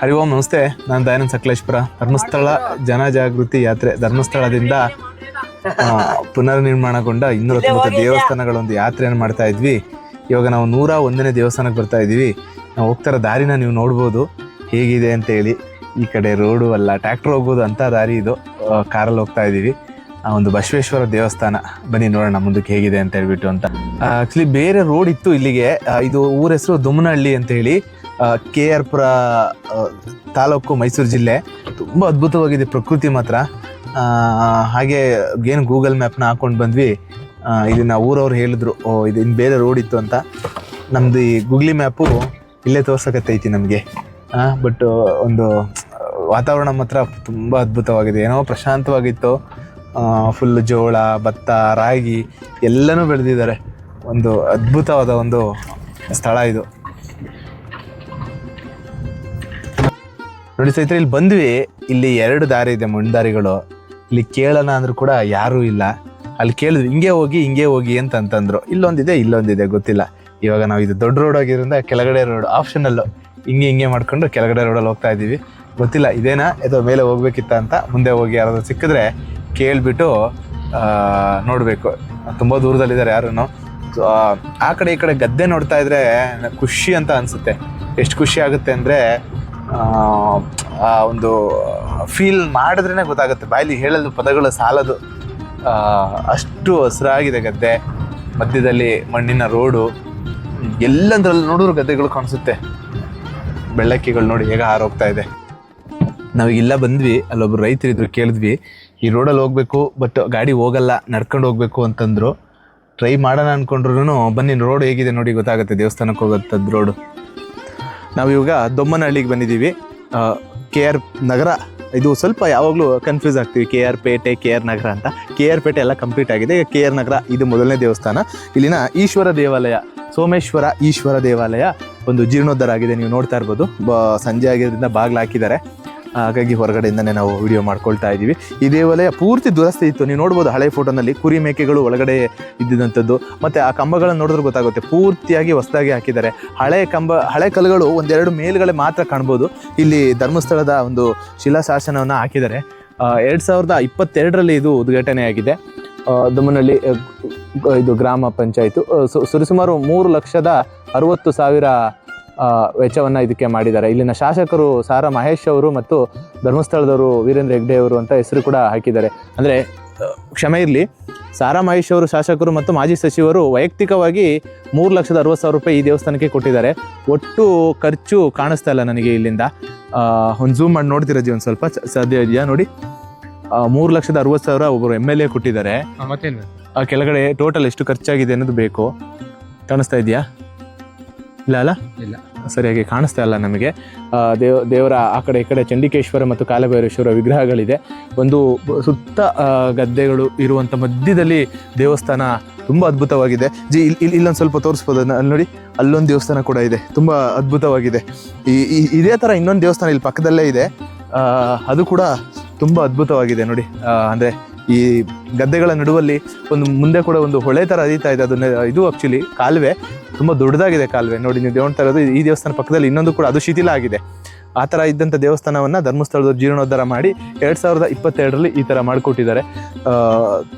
ಹರಿ ಓಂ ನಮಸ್ತೆ. ನಾನು ದಯಾನಂದ್ ಸಕಲೇಶ್ಪುರ. ಧರ್ಮಸ್ಥಳ ಜನಜಾಗೃತಿ ಯಾತ್ರೆ. ಧರ್ಮಸ್ಥಳದಿಂದ ಪುನರ್ ಪುನರ್ನಿರ್ಮಾಣಗೊಂಡ ಇನ್ನೂರ ತೊಂಬತ್ತು ದೇವಸ್ಥಾನಗಳ ಒಂದು ಯಾತ್ರೆಯನ್ನು ಮಾಡ್ತಾ ಇದ್ವಿ. ಇವಾಗ ನಾವು ನೂರ ಒಂದನೇ ದೇವಸ್ಥಾನಕ್ಕೆ ಬರ್ತಾ ಇದ್ದೀವಿ. ನಾವು ಹೋಗ್ತಾರ ದಾರಿನ ನೀವು ನೋಡ್ಬೋದು. ಹೇಗಿದೆ ಅಂತ ಹೇಳಿ. ಈ ಕಡೆ ರೋಡು ಅಲ್ಲ ಟ್ರ್ಯಾಕ್ಟರ್ ಹೋಗ್ಬೋದು ಅಂತ ದಾರಿ ಇದು. ಕಾರಲ್ಲಿ ಹೋಗ್ತಾ ಇದ್ದೀವಿ. ಆ ಒಂದು ಬಸವೇಶ್ವರ ದೇವಸ್ಥಾನ. ಬನ್ನಿ ನೋಡೋಣ ಮುಂದಕ್ಕೆ ಹೇಗಿದೆ ಅಂತ ಹೇಳ್ಬಿಟ್ಟು ಅಂತ. ಆಕ್ಚುಲಿ ಬೇರೆ ರೋಡ್ ಇತ್ತು ಇಲ್ಲಿಗೆ. ಇದು ಊರ ಹೆಸರು ದುಮ್ಮನಹಳ್ಳಿ ಅಂತ ಹೇಳಿ. ಕೆ ಆರ್ ಪುರ ತಾಲೂಕು ಮೈಸೂರು ಜಿಲ್ಲೆ ತುಂಬ ಅದ್ಭುತವಾಗಿದೆ ಪ್ರಕೃತಿ ಮಾತ್ರ. ಹಾಗೆ ಏನು ಗೂಗಲ್ ಮ್ಯಾಪ್ನ ಹಾಕೊಂಡು ಬಂದ್ವಿ. ಇದನ್ನ ಊರವ್ರು ಹೇಳಿದ್ರು, ಓ, ಇದು ಇನ್ನು ಬೇರೆ ರೋಡ್ ಇತ್ತು ಅಂತ. ನಮ್ಮದು ಈ ಗೂಗ್ಲಿ ಮ್ಯಾಪು ಇಲ್ಲೇ ತೋರ್ಸಕತ್ತೈತಿ ನಮಗೆ. ಬಟ್ ಒಂದು ವಾತಾವರಣ ಮಾತ್ರ ತುಂಬ ಅದ್ಭುತವಾಗಿದೆ. ಏನೋ ಪ್ರಶಾಂತವಾಗಿತ್ತು. ಫುಲ್ ಜೋಳ, ಭತ್ತ, ರಾಗಿ ಎಲ್ಲನೂ ಬೆಳೆದಿದ್ದಾರೆ. ಒಂದು ಅದ್ಭುತವಾದ ಒಂದು ಸ್ಥಳ ಇದು. ನೋಡಿ ಇಲ್ಲಿ ಬಂದ್ವಿ. ಇಲ್ಲಿ ಎರಡು ದಾರಿ ಇದೆ ಮಣ್ಣು ದಾರಿಗಳು ಇಲ್ಲಿ ಕೇಳೋಣ ಅಂದ್ರೂ ಕೂಡ ಯಾರೂ ಇಲ್ಲ. ಅಲ್ಲಿ ಕೇಳಿದ್ವಿ, ಹಿಂಗೆ ಹೋಗಿ ಹಿಂಗೆ ಹೋಗಿ ಅಂತ ಅಂತಂದ್ರು. ಇಲ್ಲೊಂದಿದೆ ಇಲ್ಲೊಂದಿದೆ, ಗೊತ್ತಿಲ್ಲ. ಇವಾಗ ನಾವು ಇದು ದೊಡ್ಡ ರೋಡ್ ಆಗಿರೋದ್ರಿಂದ ಕೆಳಗಡೆ ರೋಡ್ ಆಪ್ಷನಲ್ಲು ಹಿಂಗೆ ಹಿಂಗೆ ಮಾಡ್ಕೊಂಡು ಕೆಳಗಡೆ ರೋಡಲ್ಲಿ ಹೋಗ್ತಾ ಇದ್ದೀವಿ. ಗೊತ್ತಿಲ್ಲ, ಇದೇನಾ? ಅಥವಾ ಮೇಲೆ ಹೋಗ್ಬೇಕಿತ್ತ ಅಂತ ಮುಂದೆ ಹೋಗಿ ಯಾರಾದರೂ ಸಿಕ್ಕಿದ್ರೆ ಕೇಳಿಬಿಟ್ಟು ನೋಡಬೇಕು. ತುಂಬ ದೂರದಲ್ಲಿದ್ದಾರೆ ಯಾರೂ ಆ ಕಡೆ ಈ ಕಡೆ ಗದ್ದೆ ನೋಡ್ತಾ ಇದ್ರೆ ಖುಷಿ ಅಂತ ಅನಿಸುತ್ತೆ. ಎಷ್ಟು ಖುಷಿ ಆಗುತ್ತೆ ಅಂದರೆ ಆ ಒಂದು ಫೀಲ್ ಮಾಡಿದ್ರೇ ಗೊತ್ತಾಗುತ್ತೆ. ಬಾಯಲ್ಲಿ ಹೇಳಲು ಪದಗಳು ಸಾಲದು. ಅಷ್ಟು ಹಸಿರಾಗಿದೆ ಗದ್ದೆ. ಮಧ್ಯದಲ್ಲಿ ಮಣ್ಣಿನ ರೋಡು. ಎಲ್ಲಂದ್ರಲ್ಲಿ ನೋಡಿದ್ರು ಗದ್ದೆಗಳು ಕಾಣಿಸುತ್ತೆ. ಬೆಳ್ಳಕ್ಕಿಗಳು ನೋಡಿ ಹೇಗೆ ಹಾರೋಗ್ತಾ ಇದೆ. ನಾವು ಇಲ್ಲ ಬಂದ್ವಿ, ಅಲ್ಲೊಬ್ರು ರೈತರಿದ್ರು ಕೇಳಿದ್ವಿ, ಈ ರೋಡಲ್ಲಿ ಹೋಗ್ಬೇಕು ಬಟ್ ಗಾಡಿ ಹೋಗಲ್ಲ, ನಡ್ಕೊಂಡು ಹೋಗಬೇಕು ಅಂತಂದ್ರು. ಟ್ರೈ ಮಾಡೋಣ ಅನ್ಕೊಂಡ್ರು ಬನ್ನಿ ರೋಡ್ ಹೇಗಿದೆ ನೋಡಿ ಗೊತ್ತಾಗುತ್ತೆ, ದೇವಸ್ಥಾನಕ್ಕೆ ಹೋಗೋಂಥದ್ದು ರೋಡು ನಾವು ಇವಾಗ ದೊಮ್ಮನಹಳ್ಳಿಗೆ ಬಂದಿದ್ದೀವಿ. ಕೆ ಆರ್ ನಗರ, ಇದು ಸ್ವಲ್ಪ ಯಾವಾಗಲೂ ಕನ್ಫ್ಯೂಸ್ ಆಗ್ತೀವಿ. K R Pete, K R Nagar ಅಂತ. ಕೆ ಆರ್ ಪೇಟೆ ಎಲ್ಲ ಕಂಪ್ಲೀಟ್ ಆಗಿದೆ. ಕೆ ಆರ್ ನಗರ, ಇದು ಮೊದಲನೇ ದೇವಸ್ಥಾನ. ಇಲ್ಲಿನ ಈಶ್ವರ ದೇವಾಲಯ, ಸೋಮೇಶ್ವರ ಈಶ್ವರ ದೇವಾಲಯ ಒಂದು ಜೀರ್ಣೋದ್ಧಾರ ಆಗಿದೆ. ನೀವು ನೋಡ್ತಾ ಇರ್ಬೋದು. ಸಂಜೆ ಆಗಿರೋದ್ರಿಂದ ಬಾಗಿಲು ಹಾಕಿದ್ದಾರೆ. ಹಾಗಾಗಿ ಹೊರಗಡೆಯಿಂದನೇ ನಾವು ವಿಡಿಯೋ ಮಾಡ್ಕೊಳ್ತಾ ಇದ್ದೀವಿ. ಈ ದೇವಾಲಯ ಪೂರ್ತಿ ದುರಸ್ತಿ ಇತ್ತು. ನೀವು ನೋಡ್ಬೋದು ಹಳೆ ಫೋಟೋನಲ್ಲಿ ಕುರಿ ಮೇಕೆಗಳು ಒಳಗಡೆ ಇದ್ದಿದ್ದಂಥದ್ದು ಮತ್ತು ಆ ಕಂಬಗಳನ್ನು ನೋಡಿದ್ರೆ ಗೊತ್ತಾಗುತ್ತೆ, ಪೂರ್ತಿಯಾಗಿ ಹೊಸದಾಗಿ ಹಾಕಿದ್ದಾರೆ. ಹಳೆ ಕಂಬ, ಹಳೆ ಕಲ್ಲುಗಳು ಒಂದೆರಡು ಮೇಲುಗಳೇ ಮಾತ್ರ ಕಾಣ್ಬೋದು. ಇಲ್ಲಿ ಧರ್ಮಸ್ಥಳದ ಒಂದು ಶಿಲಾಶಾಸನವನ್ನು ಹಾಕಿದ್ದಾರೆ. ಎರಡು ಸಾವಿರದ ಇಪ್ಪತ್ತೆರಡರಲ್ಲಿ ಇದು ಉದ್ಘಾಟನೆಯಾಗಿದೆ ಗ- ಇದು ಗ್ರಾಮ ಪಂಚಾಯಿತು. ಸುರಿಸುಮಾರು ಮೂರು ಲಕ್ಷದ ಅರವತ್ತು ಸಾವಿರ ವೆಚ್ಚವನ್ನ ಇದಕ್ಕೆ ಮಾಡಿದ್ದಾರೆ. ಇಲ್ಲಿನ ಶಾಸಕರು ಸಾರಾ ಮಹೇಶ್ ಅವರು ಮತ್ತು ಧರ್ಮಸ್ಥಳದವರು ವೀರೇಂದ್ರ ಹೆಗ್ಡೆ ಅವರು ಅಂತ ಹೆಸರು ಕೂಡ ಹಾಕಿದ್ದಾರೆ. ಅಂದರೆ ಕ್ಷಮೆ ಇರಲಿ. ಸಾರಾ ಮಹೇಶ್ ಅವರು ಶಾಸಕರು ಮತ್ತು ಮಾಜಿ ಸಚಿವರು ವೈಯಕ್ತಿಕವಾಗಿ ಮೂರು ಲಕ್ಷದ ಅರವತ್ತು ಸಾವಿರ ರೂಪಾಯಿ ಈ ದೇವಸ್ಥಾನಕ್ಕೆ ಕೊಟ್ಟಿದ್ದಾರೆ. ಒಟ್ಟು ಖರ್ಚು ಕಾಣಿಸ್ತಾ ಇಲ್ಲ ನನಗೆ ಇಲ್ಲಿಂದ. ಒಂದು ಝೂಮ್ ಮಾಡಿ ನೋಡ್ತೀರಾ ಜಿ ಒಂದು ಸ್ವಲ್ಪ? ಸದ್ಯ ಸಾಧ್ಯ ಇದೆಯಾ ನೋಡಿ. ಮೂರು ಲಕ್ಷದ ಅರವತ್ತು ಸಾವಿರ ಒಬ್ಬರು ಎಂ ಎಲ್ ಎ ಕೊಟ್ಟಿದ್ದಾರೆ. ಕೆಳಗಡೆ ಟೋಟಲ್ ಎಷ್ಟು ಖರ್ಚಾಗಿದೆ ಅನ್ನೋದು ಬೇಕು. ಕಾಣಿಸ್ತಾ ಇದೆಯಾ? ಇಲ್ಲ ಅಲ್ಲ? ಇಲ್ಲ. ಸರಿಯಾಗಿ ಕಾಣಿಸ್ತಾ ಇಲ್ಲ ನಮಗೆ. ದೇವ ದೇವರ ಆ ಕಡೆ ಈ ಕಡೆ ಚಂಡಿಕೇಶ್ವರ ಮತ್ತು ಕಾಲಭೈರೇಶ್ವರ ವಿಗ್ರಹಗಳಿದೆ. ಒಂದು ಸುತ್ತ ಗದ್ದೆಗಳು ಇರುವಂಥ ಮಧ್ಯದಲ್ಲಿ ದೇವಸ್ಥಾನ ತುಂಬ ಅದ್ಭುತವಾಗಿದೆ. ಜಿ ಇಲ್ಲಿ ಇಲ್ಲಿ ಇಲ್ಲೊಂದು ಸ್ವಲ್ಪ ತೋರಿಸ್ಬೋದು? ಅಲ್ಲಿ ನೋಡಿ ಅಲ್ಲೊಂದು ದೇವಸ್ಥಾನ ಕೂಡ ಇದೆ. ತುಂಬ ಅದ್ಭುತವಾಗಿದೆ. ಈ ಇದೇ ಥರ ಇನ್ನೊಂದು ದೇವಸ್ಥಾನ ಇಲ್ಲಿ ಪಕ್ಕದಲ್ಲೇ ಇದೆ. ಅದು ಕೂಡ ತುಂಬ ಅದ್ಭುತವಾಗಿದೆ ನೋಡಿ. ಅಂದ್ರೆ ಈ ಗದ್ದೆಗಳ ನಡುವಲ್ಲಿ ಒಂದು ಮುಂದೆ ಕೂಡ ಒಂದು ಹೊಳೆ ಥರ ಹರಿತಾ ಇದೆ. ಅದನ್ನ ಇದು ಆಕ್ಚುಲಿ ಕಾಲುವೆ, ತುಂಬಾ ದೊಡ್ಡದಾಗಿದೆ ಕಾಲುವೆ. ನೋಡಿ, ನೀವು ನೋಡ್ತಾ ಇರೋದು ಈ ದೇವಸ್ಥಾನ ಪಕ್ಕದಲ್ಲಿ ಇನ್ನೊಂದು ಕೂಡ ಅದು ಶಿಥಿಲ ಆಗಿದೆ. ಆ ಥರ ಇದ್ದಂಥ ದೇವಸ್ಥಾನವನ್ನ ಧರ್ಮಸ್ಥಳದ ಜೀರ್ಣೋದ್ಧಾರ ಮಾಡಿ ಎರಡು ಸಾವಿರದ ಇಪ್ಪತ್ತೆರಡರಲ್ಲಿ ಈ ಥರ ಮಾಡಿಕೊಟ್ಟಿದ್ದಾರೆ.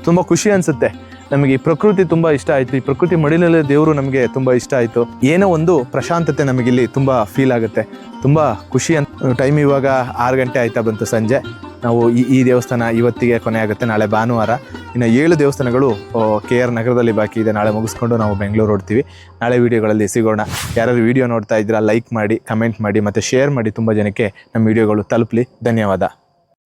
ತುಂಬ ಖುಷಿ ಅನಿಸುತ್ತೆ. ನಮಗೆ ಈ ಪ್ರಕೃತಿ ತುಂಬ ಇಷ್ಟ ಆಯಿತು. ಈ ಪ್ರಕೃತಿ ಮಡಿಲಲ್ಲಿ ದೇವರು ನಮಗೆ ತುಂಬ ಇಷ್ಟ ಆಯಿತು. ಏನೋ ಒಂದು ಪ್ರಶಾಂತತೆ ನಮಗಿಲ್ಲಿ ತುಂಬ ಫೀಲ್ ಆಗುತ್ತೆ. ತುಂಬ ಖುಷಿ ಅಂತ ಟೈಮ್ ಇವಾಗ ಆರು ಗಂಟೆ ಆಯ್ತಾ ಬಂತು ಸಂಜೆ. ನಾವು ಈ ಈ ದೇವಸ್ಥಾನ ಇವತ್ತಿಗೆ ಕೊನೆ ಆಗುತ್ತೆ. ನಾಳೆ ಭಾನುವಾರ. ಇನ್ನು ಏಳು ದೇವಸ್ಥಾನಗಳು ಕೆ ಆರ್ ನಗರದಲ್ಲಿ ಬಾಕಿ ಇದೆ. ನಾಳೆ ಮುಗಿಸ್ಕೊಂಡು ನಾವು ಬೆಂಗಳೂರು ಹೊಡ್ತೀವಿ ನಾಳೆ ವೀಡಿಯೋಗಳಲ್ಲಿ ಸಿಗೋಣ. ಯಾರಾದ್ರು ವಿಡಿಯೋ ನೋಡ್ತಾ ಇದ್ದೀರಾ ಲೈಕ್ ಮಾಡಿ ಕಮೆಂಟ್ ಮಾಡಿ ಮತ್ತು ಶೇರ್ ಮಾಡಿ ತುಂಬ ಜನಕ್ಕೆ ನಮ್ಮ ವಿಡಿಯೋಗಳು ತಲುಪಲಿ. ಧನ್ಯವಾದ.